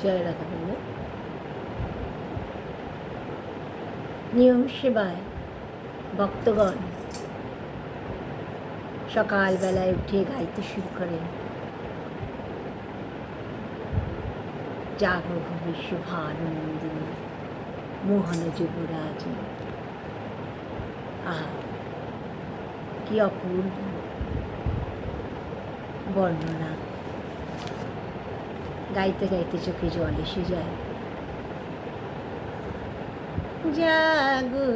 জয় রাধা নিয়ম সেবায় ভক্তগণ সকালবেলায় উঠে গাইতে শুরু করেন। জাগো বিশ্ব ভানুনন্দিনী মোহন যুবরাজ আহা, কি অপূর্ব বর্ণনা। গাইতে গাইতে চোখে জল এসে যায়। জাগো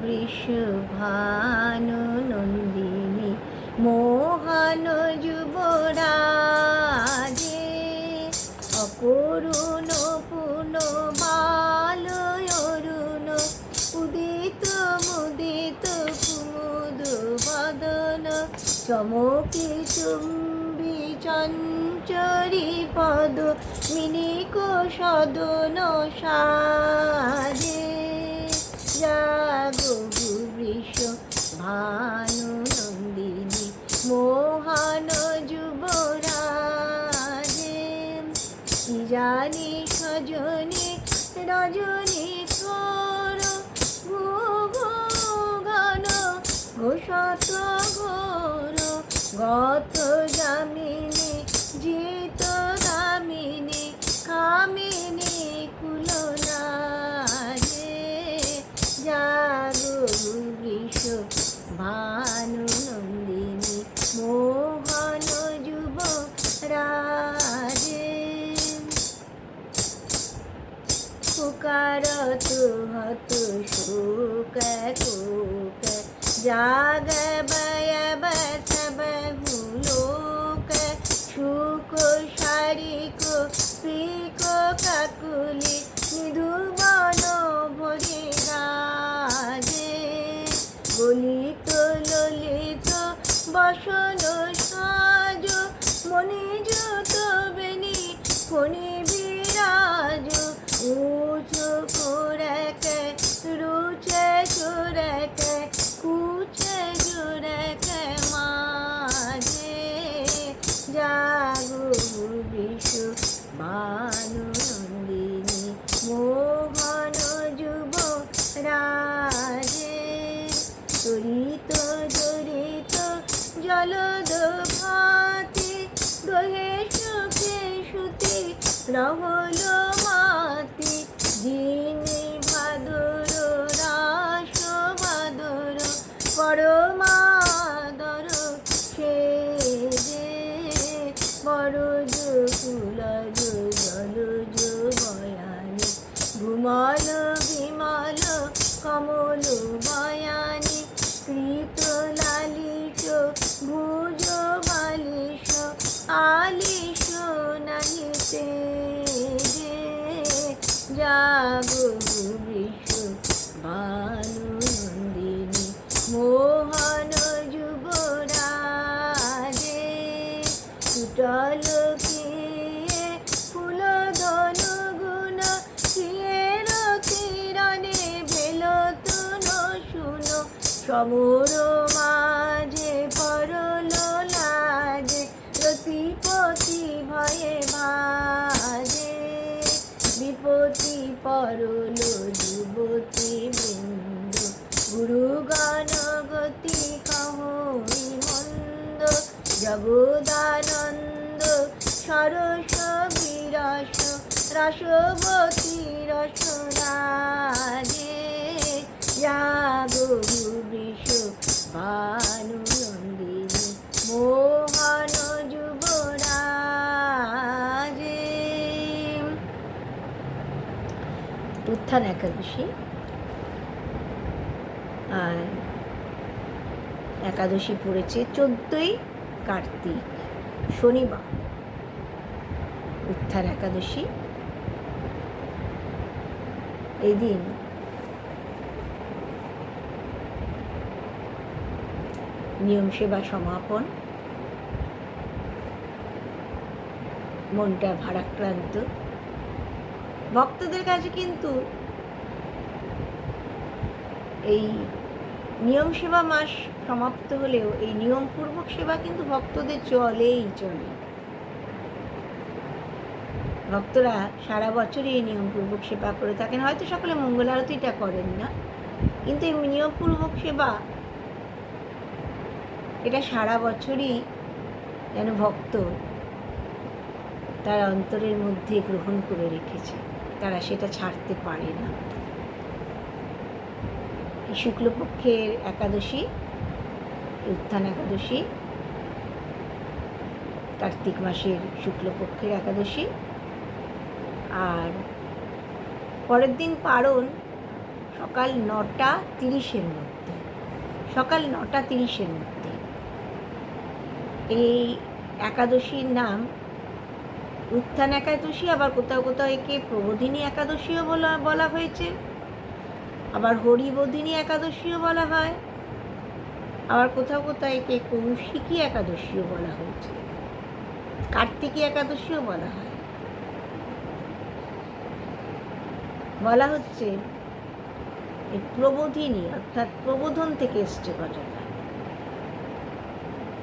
বৃষভানু নন্দিনী মোহন যুবরাজে অকরুণ পুন বাল অরুণ, উদিত মুদিত কুমুদ বদন, চমকি চঞ্চরি পদ, মিনিক সদন সাজে। জাগো বৃষ ভানু নন্দিনী, মোহন যুবরাজে। জানি সজনে, রজনী কর ঘন, ঘোষত ঘোর, গত জামিনী ভানু নন্দিনী মোহন যুব রাজে। পুকারত হত শোক কোক জাগ Assalamu রসবতী রস রাজে জাগো বিষ ভানু নন্দিনী মোহন যুবরাজে। উত্থান একাদশী। আর একাদশী পড়েছে চোদ্দই কার্তিক, শনিবার। উত্থান একাদশী। এই দিন নিয়ম সেবা সমাপন। মনটা ভারাক্রান্ত। ভক্তদের কাছে কিন্তু এই নিয়ম সেবা মাস সমাপ্ত হলেও এই নিয়মপূর্বক সেবা কিন্তু ভক্তদের চলেই চলে। ভক্তরা সারা বছরই এই নিয়মপূর্বক সেবা করে থাকেন। হয়তো সকলে মঙ্গল আরতিটা করেন না, কিন্তু এই নিয়মপূর্বক সেবা, এটা সারা বছরই যেন ভক্ত তার অন্তরের মধ্যে গ্রহণ করে রেখেছে, তারা সেটা ছাড়তে পারে না। শুক্লপক্ষের একাদশী উত্থান একাদশী, কার্তিক মাসের শুক্লপক্ষের একাদশী আর পরের দিন পারণ সকাল নটা তিরিশের মধ্যে। সকাল নটা তিরিশের মধ্যে। এই একাদশীর নাম উত্থান একাদশী, আবার কোথাও কোথাও একে প্রবোধিনী একাদশীও বলা বলা হয়েছে। আবার হরিবোধিনী একাদশীও বলা হয়। আবার কোথাও কোথাও একে কৌশিকী একাদশীও বলা হয়েছে। কার্তিকী একাদশীও বলা হয়। বলা হচ্ছে, এই প্রবোধিনী অর্থাৎ প্রবোধন থেকে এসছে কথাটা।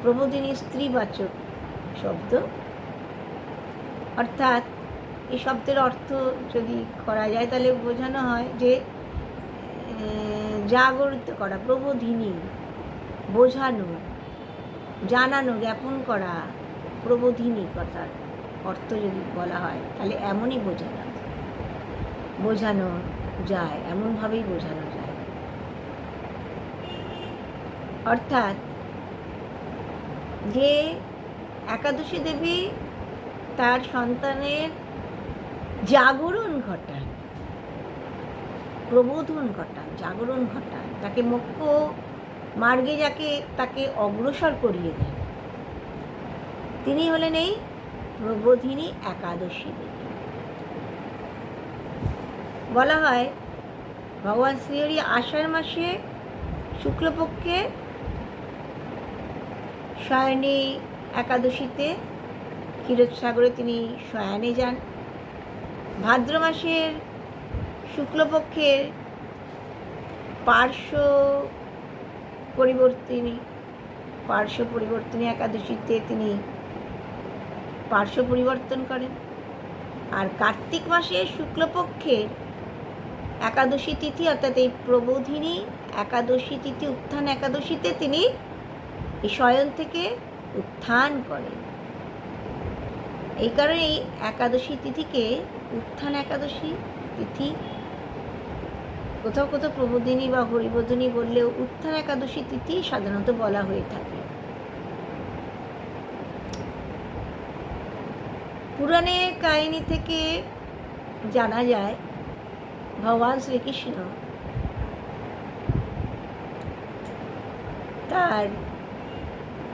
প্রবোধিনী স্ত্রীবাচক শব্দ। অর্থাৎ এই শব্দের অর্থ যদি করা যায়, তাহলে বোঝানো হয় যে জাগরিত করা, প্রবোধিনী, বোঝানো, জানানো, জ্ঞাপন করা প্রবোধিনী কথার অর্থ যদি বলা হয়, তাহলে এমনই বোঝানো বোঝানো যায়, এমনভাবেই বোঝানো যায়। অর্থাৎ যে একাদশী দেবী তার সন্তানের জাগরণ ঘটান, প্রবোধন ঘটান, জাগরণ ঘটান, তাকে মোক্ষ মার্গে যাকে তাকে অগ্রসর করিয়ে দেন। তিনি হলেন এই প্রবোধিনী একাদশী দেবী। বলা হয়, ভগবান শ্রীহরি আষাঢ় মাসে শুক্লপক্ষে শয়নী একাদশীতে ক্ষীরসাগরে তিনি শয়ানে যান। ভাদ্র মাসের শুক্লপক্ষের পার্শ্ব পরিবর্তিনী, পার্শ্ব পরিবর্তনী একাদশীতে তিনি পার্শ্ব পরিবর্তন করেন। আর কার্তিক মাসে শুক্লপক্ষের একাদশী তিথি, অর্থাৎ এই প্রবোধিনী একাদশী তিথি, উত্থান একাদশীতে তিনি এই শয়ন থেকে উত্থান করেন। এই কারণে এই একাদশী তিথিকে উত্থান একাদশী তিথি, কোথাও কোথাও প্রবোধিনী বা হরিবোধিনী বললেও উত্থান একাদশী তিথি সাধারণত বলা হয়ে থাকে। পুরাণের কাহিনী থেকে জানা যায় ভগবান শ্রীকৃষ্ণ তার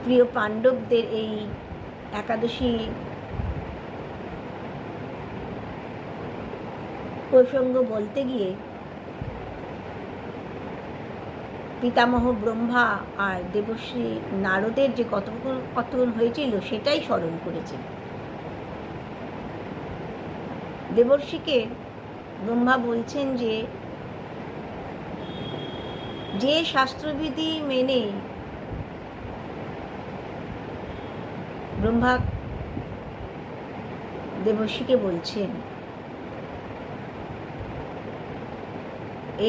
প্রিয় পাণ্ডবদের এই একাদশী প্রসঙ্গ বলতে গিয়ে পিতামহ ব্রহ্মা আর দেবশ্রী নারদের যে কথোপকথন হয়েছিল সেটাই স্মরণ করেছেন। দেবর্ষিকে ব্রহ্মা বলছেন যে যে শাস্ত্রবিধি মেনে ব্রহ্মা দেবর্ষিকে বলছেন,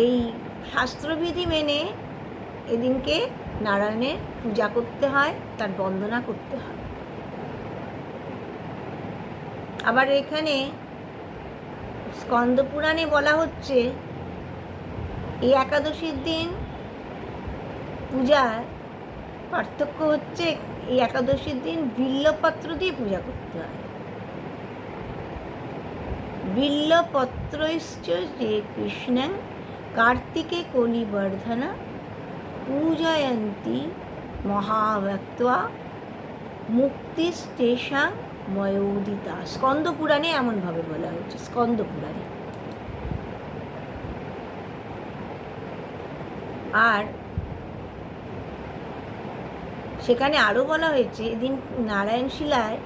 এই শাস্ত্রবিধি মেনে এদিনকে নারায়ণের পূজা করতে হয়, তার বন্দনা করতে হয়। আবার এখানে স্কন্দ পুরাণে বলা হচ্ছে এই একাদশীর দিন পূজার পার্থক্য হচ্ছে, এই একাদশীর দিন বিল্লপত্র দিয়ে পূজা করতে হয়। বিল্লপত্রৈশ্চ যে কৃষ্ণং কার্তিকে কলিবর্ধনা পূজয়ন্তী মহাব্যক্তা মুক্তিস্তেষাং ময়োদিতা স্কন্দ পুরাণে এমনভাবে বলা হয়েছে স্কন্দ পুরাণে আর সেখানে আরও বলা হয়েছে, এদিন নারায়ণ শিলায়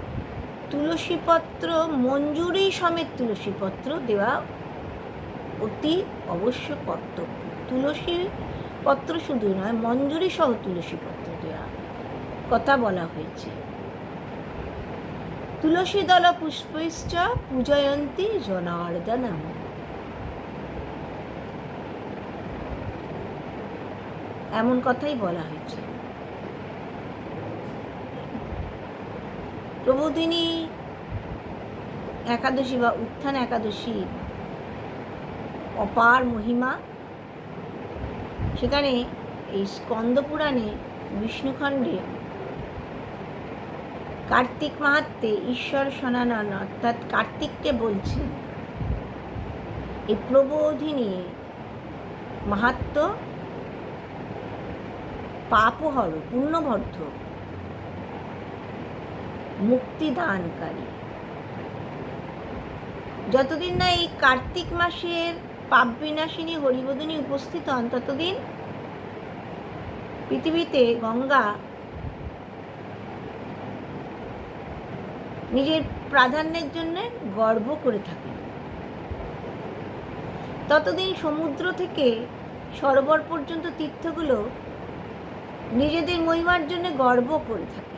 তুলসীপত্র, মঞ্জুরি সমেত তুলসীপত্র দেওয়া অতি অবশ্য কর্তব্য। তুলসী পত্র শুধু নয়, মঞ্জুরি সহ তুলসী পত্র দেওয়া কথা বলা হয়েছে। তুলসী দল পুষ্পৈশ্চ পূজয়ন্তী জনার্দনম। এমন কথাই বলা হয়েছে। প্রবোদিনী একাদশী বা উত্থান একাদশী অপার মহিমা। সেখানে এই স্কন্দ পুরাণে বিষ্ণুখণ্ডে কার্তিক মাহাত্মে ঈশ্বর সনানন অর্থাৎ কার্তিককে বলছে। এই প্রবোধিনী মাহাত্ম পাপহর, পুণ্যবর্ধক, মুক্তিদানকারী। যতদিন না এই কার্তিক মাসের পাপ বিনাশিনী হরিবোধিনী উপস্থিত হন, ততদিন পৃথিবীতে গঙ্গা নিজের প্রাধান্যের জন্য গর্ব করে থাকে। ততদিন সমুদ্র থেকে সরোবর পর্যন্ত তীর্থগুলো নিজেদের মহিমার জন্য গর্ব করে থাকে।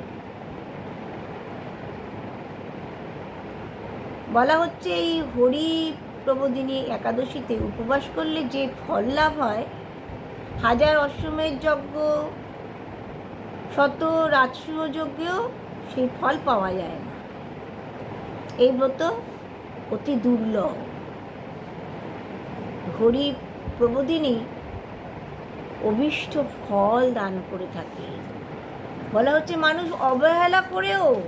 বলা হচ্ছে এই হরি প্রবোদিনী একাদশীতে উপবাস করলে যে ফল লাভ হয়, হাজার অশ্বমের যজ্ঞ, শত রাজসূয় যজ্ঞেও সেই ফল পাওয়া যায় এই ব্রত অতি দুর্লভ। হরি প্রবোদিনী অভিষ্ট ফল দান করে থাকে। বলা হচ্ছে মানুষ অবহেলা করেও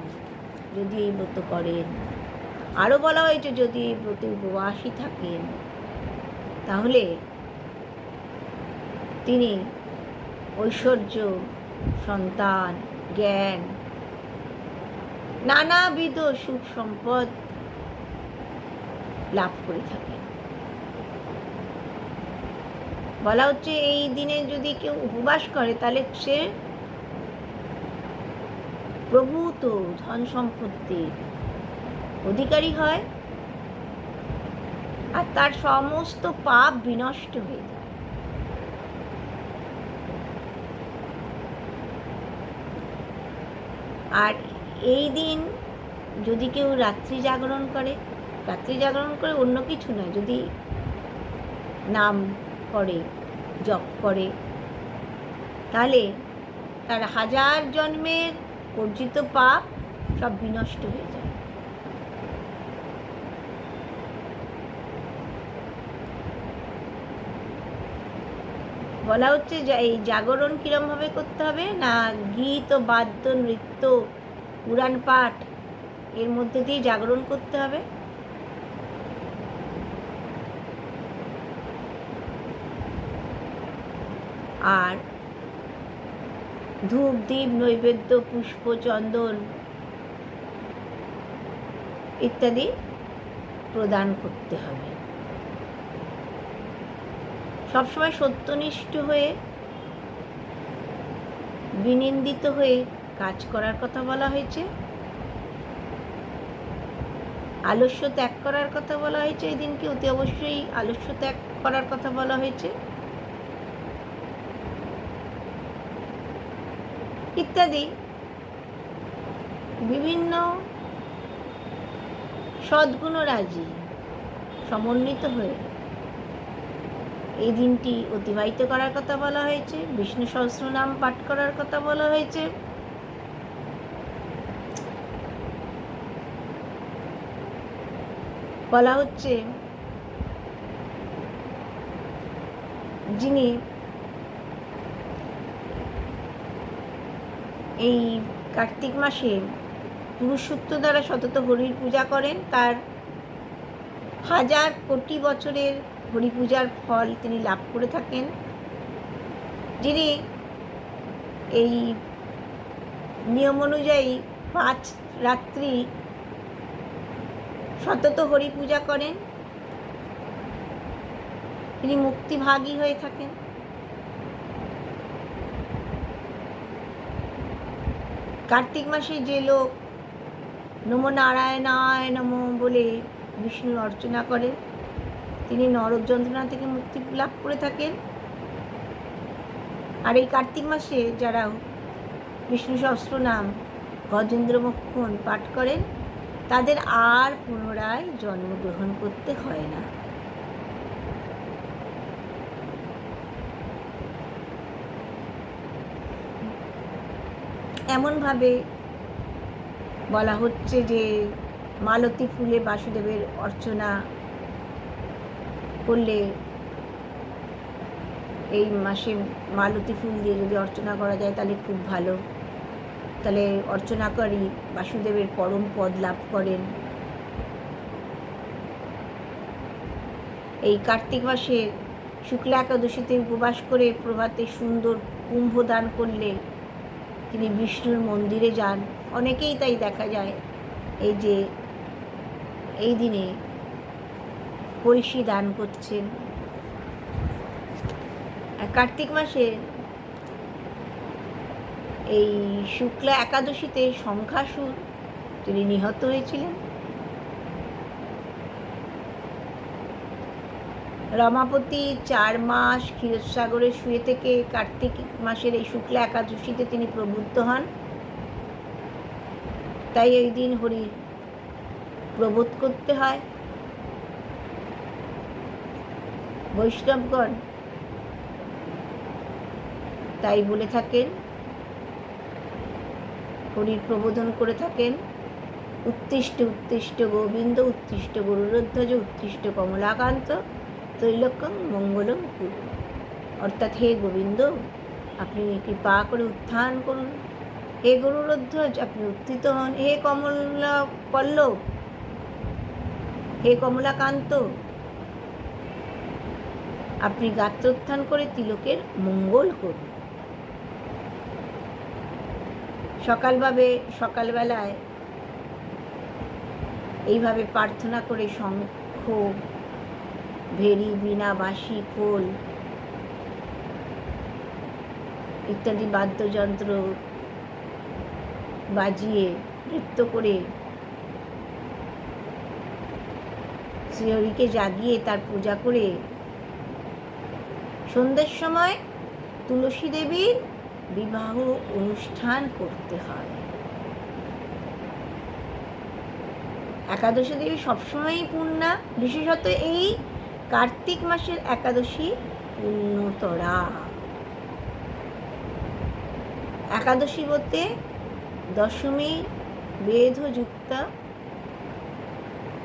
যদি এই ব্রত করেন। আরও বলা হয়েছে, যদি এই ব্রতে উপবাসী থাকেন, তাহলে তিনি ঐশ্বর্য, সন্তান, জ্ঞান নানাবিধ সুখ সম্পদ লাভ করে থাকেন বলা হচ্ছে এই দিনে যদি কেউ উপবাস করে, তাহলে সে প্রভূত ধন সম্পত্তির অধিকারী হয় আর তার সমস্ত পাপ বিনষ্ট হয়ে যায়। আর এই দিন যদি কেউ রাত্রি জাগরণ করে, রাত্রি জাগরণ করে অন্য কিছু নয়, যদি নাম করে, জপ করে, তাহলে তার হাজার জন্মের অর্জিত পাপ সব বিনষ্ট হয়ে যায়। বলা হচ্ছে এই জাগরণ কীরমভাবে করতে হবে? না গীত, বাদ্য, নৃত্য পুরাণ পাঠ এর মধ্যে দিয়ে জাগরণ করতে হবে। আর ধূপ দ্বীপ নৈবেদ্য, পুষ্প, চন্দন ইত্যাদি প্রদান করতে হবে। সবসময় সত্যনিষ্ঠ হয়ে, বিনিন্দিত হয়ে করার কথা বলা হয়েছে। আলস্য ত্যাগ করার কথা বলা হয়েছে। এই দিনকে অতি অবশ্যই আলস্য ত্যাগ করার কথা বলা হয়েছে। ইত্যাদি। বিভিন্ন সদ্গুণরাজি সমন্বিত হয়ে এই দিনটি অতিবাহিত করার কথা বলা হয়েছে। বিষ্ণু সহস্রনাম পাঠ করার কথা বলা হয়েছে। বলা হচ্ছে যিনি এই কার্তিক মাসে পুরুষসূত্র দ্বারা সতত হরির পূজা করেন। তার হাজার কোটি বছরের হরি পূজার ফল তিনি লাভ করে থাকেন। যিনি এই নিয়ম অনুযায়ী পাঁচ রাত্রি সতত হরি পূজা করেন। তিনি মুক্তিভাগী হয়ে থাকেন। কার্তিক মাসে যে লোক নম নারায়ণায় নম বলে বিষ্ণুর অর্চনা করে তিনি নরক যন্ত্রণা থেকে মুক্তি লাভ করে থাকেন। আর এই কার্তিক মাসে যারা বিষ্ণু সহস্র নাম গজেন্দ্র মক্ষণ পাঠ করেন তাদের আর পুনরায় জন্মগ্রহণ করতে হয় না। এমনভাবে বলা হচ্ছে যে মালতী ফুলে বাসুদেবের অর্চনা করলে এই মাসে মালতী ফুল দিয়ে যদি অর্চনা করা যায় তাহলে খুব ভালো। তাহলে অর্চনাকারী বাসুদেবের পরম পদ লাভ করেন। এই কার্তিক মাসে শুক্লা একাদশীতে উপবাস করে প্রভাতে সুন্দর কুম্ভ দান করলে তিনি বিষ্ণুর মন্দিরে যান। অনেকেই তাই দেখা যায়। এই যে এই দিনে কলসি দান করছেন। কার্তিক মাসে এই শুক্লা একাদশীতে শঙ্খাসুর তিনি নিহত হয়েছিলেন। রমাপতি চার মাস ক্ষীরসাগরে শুয়ে থেকে কার্তিক মাসের এই শুক্লা একাদশীতে তিনি প্রবুদ্ধ হন। তাই এই দিন হরির প্রবোধ করতে হয়। বৈষ্ণবগণ তাই বলে থাকেন হরির প্রবোধন করে থাকেন উত্তিষ্ট উত্তিষ্ট গোবিন্দ উত্তিষ্ট গরুরধ্বজ উত্তিষ্ট কমলাকান্ত, ত্রৈলোক্যম মঙ্গলম কুরু অর্থাৎ হে গোবিন্দ, আপনি কৃপা করে উত্থান করুন। হে গরুরধ্বজ আপনি উত্থিত হন। হে কমলা পল্লব, হে কমলাকান্ত, আপনি গাত্রোত্থান করে তিলকের মঙ্গল করুন। সকালভাবে, সকালবেলায় এইভাবে প্রার্থনা করে শঙ্খ, ভেরি, বীণা, বাঁশি, খোল ইত্যাদি বাদ্যযন্ত্র বাজিয়ে নৃত্য করে শ্রীহরিকে জাগিয়ে তার পূজা করে সন্ধ্যের সময় তুলসী দেবীর বিবাহ অনুষ্ঠান করতে হয়। একাদশী দেবী সবসময়ই পূর্ণা, বিশেষত এই কার্তিক মাসের একাদশী পূর্ণতরা। একাদশী বলতে দশমী, বেদযুক্ত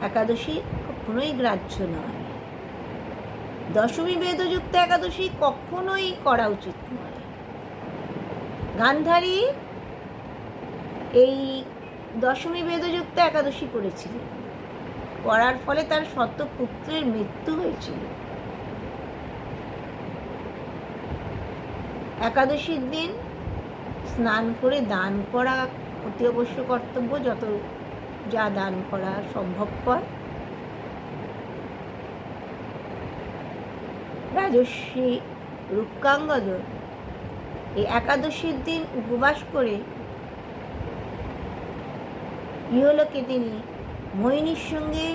একাদশী কখনোই গ্রাহ্য নয়। দশমী, বেদযুক্ত একাদশী কখনোই করা উচিত গান্ধারী এই দশমী বেদযুক্ত একাদশী করেছিলেন করার ফলে তার শত পুত্রের মৃত্যু হয়েছিল। একাদশীর দিন স্নান করে দান করা অতি অবশ্য কর্তব্য, যত যা দান করা সম্ভবপর রাজস্বী রুক্কাঙ্গদ এই একাদশীর দিন উপবাস করে ইহলোকে তিনি মোহিনীর সঙ্গে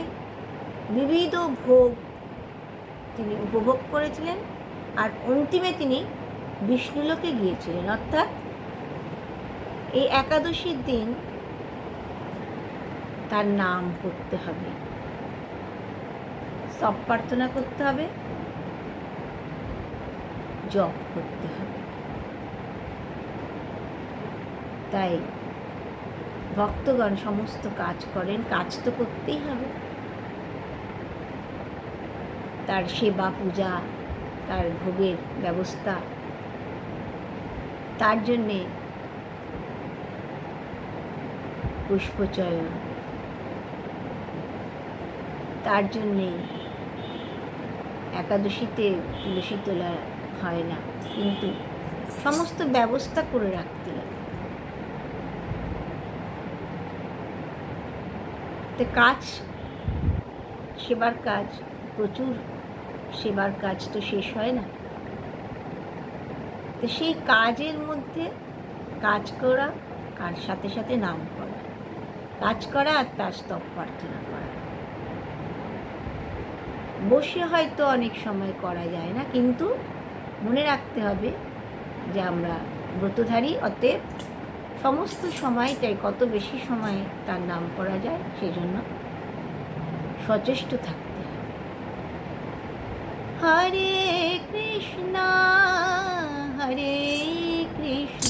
বিবিধ ভোগ তিনি উপভোগ করেছিলেন আর অন্তিমে তিনি বিষ্ণুলোকে গিয়েছিলেন। অর্থাৎ এই একাদশীর দিন তার নাম করতে হবে। সব প্রার্থনা করতে হবে। জপ করতে হবে। তাই ভক্তগণ সমস্ত কাজ করেন, কাজ তো করতেই হবে। তার সেবা, পূজা, তার ভোগের ব্যবস্থা, তার জন্যে পুষ্পচয়ন, তার জন্যে একাদশীতে তুলসী তোলা হয় না, কিন্তু সমস্ত ব্যবস্থা করে রাখতে লাগে তো কাজ, সেবার কাজ, প্রচুর সেবার কাজ তো শেষ হয় না। তো সেই কাজের মধ্যে কাজ করা, কার সাথে সাথে নাম করা, কাজ করা আর তার স্তব প্রার্থনা করা। বসে হয়তো অনেক সময় করা যায় না, কিন্তু মনে রাখতে হবে যে আমরা ব্রতধারী, অতএব সমস্ত সময়টাই কত বেশি সময় তার নাম করা যায় সেজন্য সচেষ্ট থাকতে হরে কৃষ্ণা, হরে কৃষ্ণ।